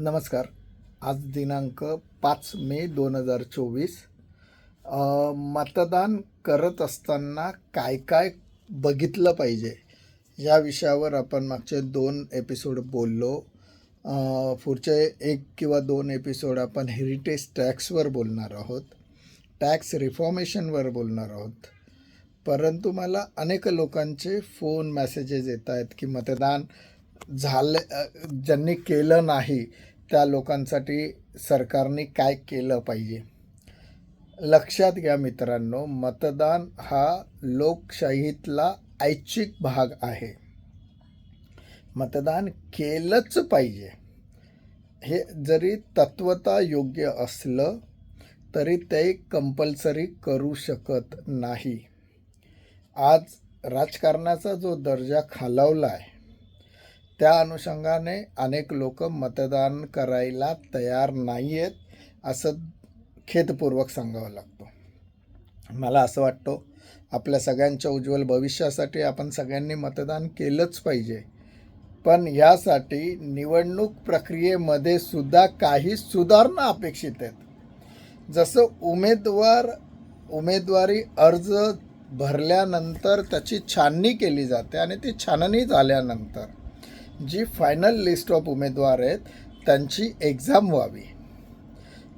नमस्कार. आज दिनांक पाच मे दोन हजार चोवीस. मतदान करत असताना काय काय बघितलं पाहिजे या विषयावर आपण मागचे दोन एपिसोड बोललो. पुढचे एक किंवा दोन एपिसोड आपण हेरिटेज टॅक्सवर बोलणार आहोत. टॅक्स रिफॉर्मेशनवर बोलणार आहोत. परंतु मला अनेक लोकांचे फोन मेसेजेस येत आहेत की मतदान झाले ज्यांनी केलं नाही त्या लोकांसाठी सरकारने काय केलं पाहिजे? लक्षात घ्या मित्रांनो मतदान हा लोकशाहीतला ऐच्छिक भाग आहे. मतदान केलंच पाहिजे. हे जरी तत्वता योग्य असलं तरी ते कंपल्सरी करू शकत नाही. आज राजकारणाचा जो दर्जा खालावला आहे त्या अनुषंगाने अनेक लोक मतदान करायला तयार नाही आहेत असं खेदपूर्वक सांगावं लागतो. मला असं वाटतं आपल्या सगळ्यांच्या उज्ज्वल भविष्यासाठी आपण सगळ्यांनी मतदान केलंच पाहिजे. पण यासाठी निवडणूक प्रक्रियेमध्ये सुद्धा काही सुधारणा अपेक्षित आहेत. जसं उमेदवार उमेदवारी अर्ज भरल्यानंतर त्याची छाननी केली जाते आणि ती छाननी झाल्यानंतर जी फायनल लिस्ट ऑफ उमेदवार आहेत त्यांची एक्झाम व्हावी.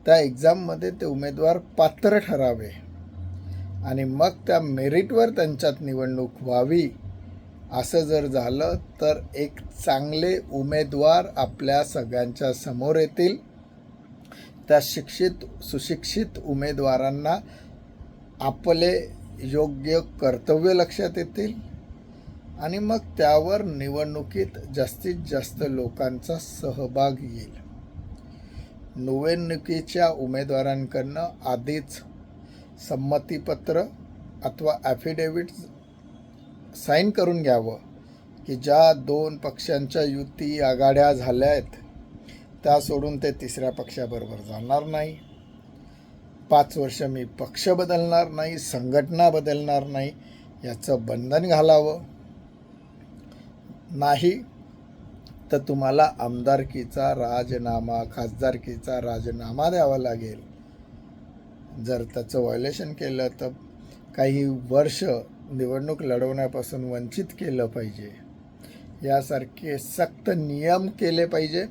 त्या एक्झाममध्ये ते उमेदवार पात्र ठरावे. आणि मग त्या मेरिटवर त्यांच्यात निवडणूक व्हावी. असं जर झालं तर एक चांगले उमेदवार आपल्या सगळ्यांच्या समोर येतील. त्या शिक्षित सुशिक्षित उमेदवारांना आपले योग्य कर्तव्य लक्षात येतील. आणि मग त्यावर निवडणुकीत जास्तीत जास्त लोकांचा सहभाग येईल. निवडणुकीच्या उमेदवारांकडनं आधीच संमतीपत्र अथवा ॲफिडेविट साईन करून घ्यावं की ज्या दोन पक्षांच्या युती आघाड्या झाल्या आहेत त्या सोडून ते तिसऱ्या पक्षाबरोबर जाणार नाही. पाच वर्ष मी पक्ष बदलणार नाही संघटना बदलणार नाही याचं बंधन घालावं. नाही तर तुम्हाला आमदारकीचा राजनामा खासदारकीचा राजीनामा द्यावा लागेल. जर त्याचं व्हायलेशन केलं तर काही वर्ष निवडणूक लढवण्यापासून वंचित केलं पाहिजे. यासारखे सक्त नियम केले पाहिजे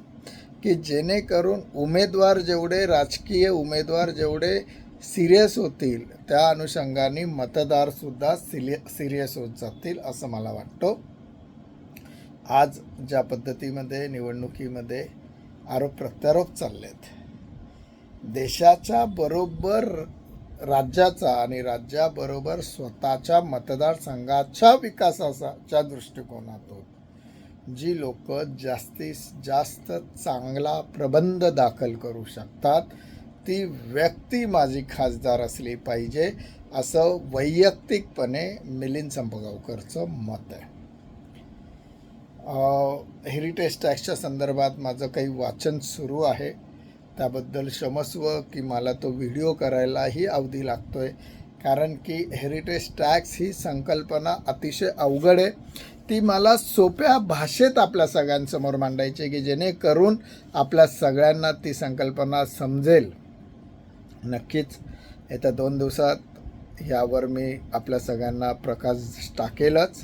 की जेणेकरून उमेदवार जेवढे राजकीय उमेदवार जेवढे सिरियस होतील त्या अनुषंगाने मतदारसुद्धा सिरिय सिरियस होत जातील असं मला वाटतं. आज ज्या पद्धतीमध्ये निवडणुकीमध्ये आरोप प्रत्यारोप चालले आहेत देशाच्या बरोबर राज्याचा आणि राज्याबरोबर स्वतःच्या मतदारसंघाच्या विकासाच्या दृष्टिकोनातून जी लोक जास्तीत जास्त चांगला प्रबंध दाखल करू शकतात ती व्यक्ती माझी खासदार असली पाहिजे असं वैयक्तिकपणे मिलिंद संपगावकरचं मत आहे. हेरिटेज टॅक्सच्या संदर्भात माझं काही वाचन सुरू आहे. त्याबद्दल क्षमस्व की मला तो व्हिडिओ करायलाही अवधी लागतो आहे कारण की हेरिटेज टॅक्स ही संकल्पना अतिशय अवघड आहे. ती मला सोप्या भाषेत आपल्या सगळ्यांसमोर मांडायची आहे की जेणेकरून आपल्या सगळ्यांना ती संकल्पना समजेल. नक्कीच येत्या दोन दिवसात यावर मी आपल्या सगळ्यांना प्रकाश टाकेलच.